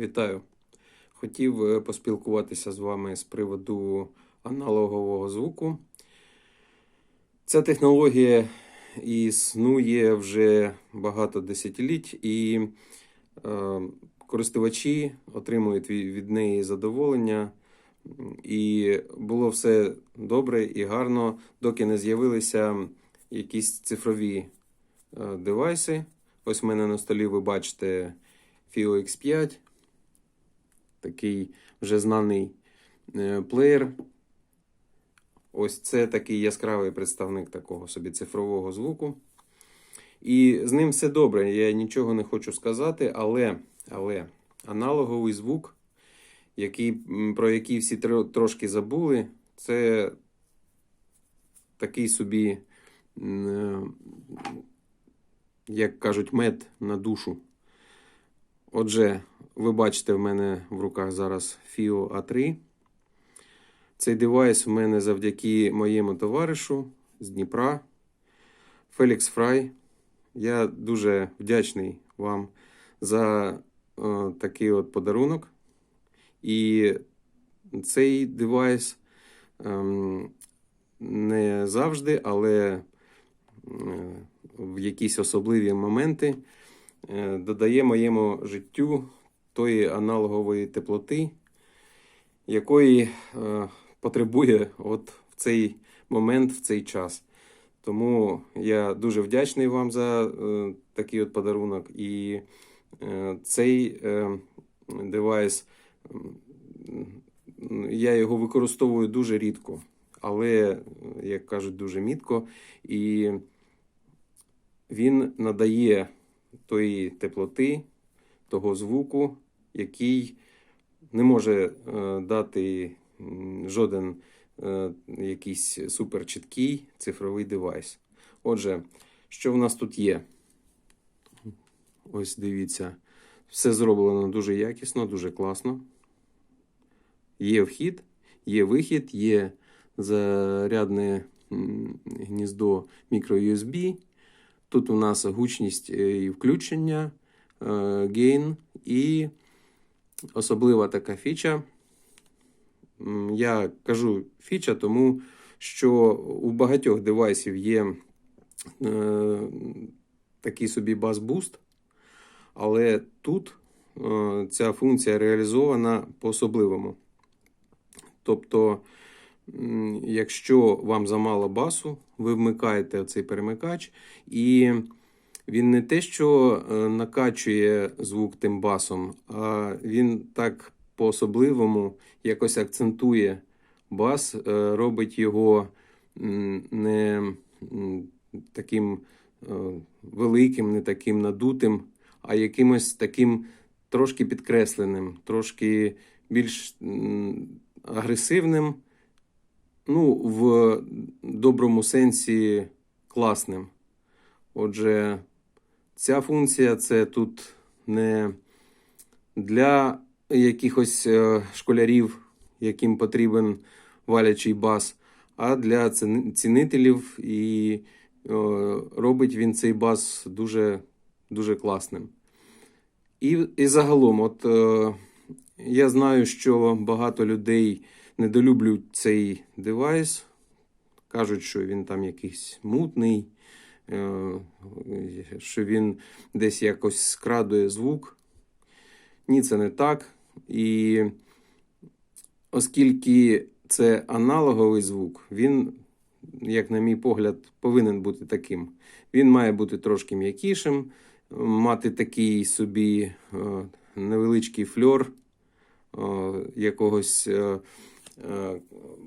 Вітаю! Хотів е, поспілкуватися з вами з приводу аналогового звуку. Ця технологія існує вже багато десятиліть, і е, користувачі отримують від неї задоволення. І було все добре і гарно, доки не з'явилися якісь цифрові е, девайси. Ось в мене на столі ви бачите FIO X5, такий вже знаний е, плеєр. Ось це такий яскравий представник такого собі цифрового звуку. І з ним все добре, я нічого не хочу сказати, але, але аналоговий звук, який, про який всі трошки забули, це такий собі, е, як кажуть, мед на душу. Отже, ви бачите в мене в руках зараз FIO A3. Цей девайс в мене завдяки моєму товаришу з Дніпра, Фелікс Фрай. Я дуже вдячний вам за е, такий от подарунок. І цей девайс ем, не завжди, але в якісь особливі моменти додає моєму життю тої аналогової теплоти, якої е, потребує от в цей момент, в цей час. Тому я дуже вдячний вам за е, такий от подарунок. І е, цей е, девайс, я його використовую дуже рідко, але, як кажуть, дуже мітко. І він надає тої теплоти, того звуку, який не може е, дати жоден е, якийсь суперчіткий цифровий девайс. Отже, що в нас тут є? Ось дивіться, все зроблено дуже якісно, дуже класно. Є вхід, є вихід, є зарядне гніздо мікро-USB. Тут у нас гучність е, і включення, е, гейн і особлива така фіча. Я кажу фіча, тому що у багатьох девайсів є е, такий собі бас-буст, але тут ця функція реалізована по-особливому. Тобто, якщо вам замало басу, ви вмикаєте цей перемикач, і він не те, що е, накачує звук тим басом, а він так по-особливому якось акцентує бас, е, робить його не таким е, великим, не таким надутим, а якимось таким трошки підкресленим, трошки більш агресивним, ну, в доброму сенсі класним. Отже, ця функція це тут не для якихось е, школярів, яким потрібен валячий бас, а для ціни- цінителів, і е, робить він цей бас дуже, дуже класним. І, і загалом, от е, я знаю, що багато людей недолюблюють цей девайс, кажуть, що він там якийсь мутний, е, що він десь якось скрадує звук. Ні, це не так. І оскільки це аналоговий звук, він, як на мій погляд, повинен бути таким. Він має бути трошки м'якішим, мати такий собі е, невеличкий фльор е, якогось е,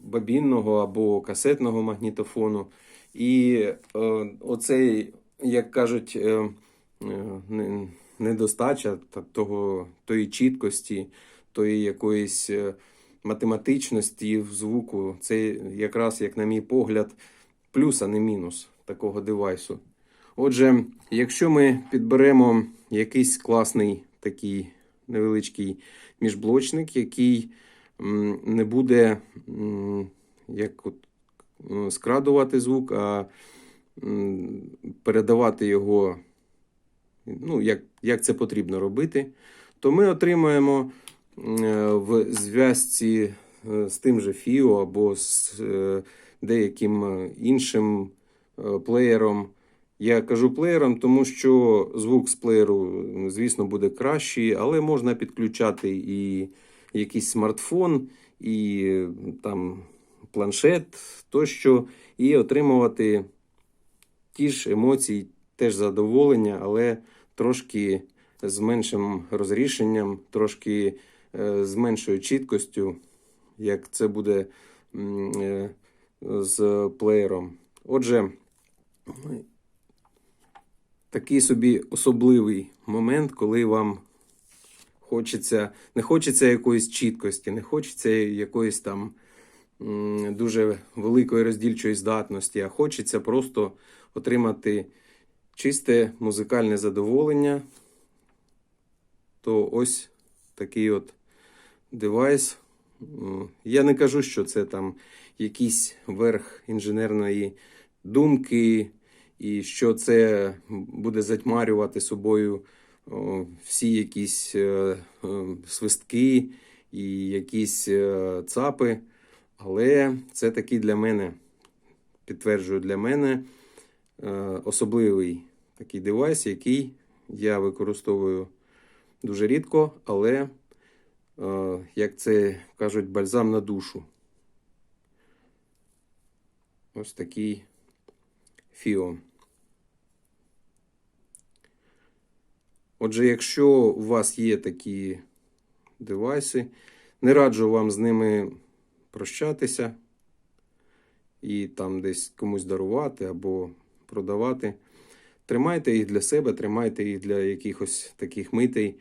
бабінного або касетного магнітофону. І е, оцей, як кажуть, е, не- недостача того, тої чіткості, тої якоїсь математичності в звуку, це якраз, як на мій погляд, плюс, а не мінус такого девайсу. Отже, якщо ми підберемо якийсь класний такий невеличкий міжблочник, який не буде як от, скрадувати звук, а передавати його, ну, як, як це потрібно робити, то ми отримаємо е, в зв'язці е, з тим же Фіо або з е, деяким іншим плеєром. Я кажу плеєром, тому що звук з плеєру, звісно, буде кращий, але можна підключати і якийсь смартфон, і там планшет тощо, і отримувати ті ж емоції, теж задоволення, але трошки з меншим розрішенням, трошки е, з меншою чіткостю, як це буде е, з плеєром. Отже, такий собі особливий момент, коли вам хочеться, не хочеться якоїсь чіткості, не хочеться якоїсь там дуже великої роздільчої здатності, а хочеться просто отримати чисте музикальне задоволення, то ось такий от девайс. Я не кажу, що це там якийсь верх інженерної думки, і що це буде затьмарювати собою всі якісь е, е, свистки і якісь е, цапи. Але це такий для мене, підтверджую, для мене особливий такий девайс, який я використовую дуже рідко, але, як це кажуть, бальзам на душу. Ось такий фіо. Отже, якщо у вас є такі девайси, не раджу вам з ними прощатися і там десь комусь дарувати або продавати. Тримайте їх для себе, тримайте їх для якихось таких митей,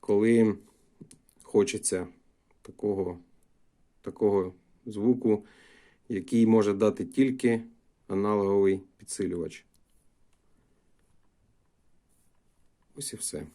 коли хочеться такого, такого звуку, який може дати тільки аналоговий підсилювач. Ось і все.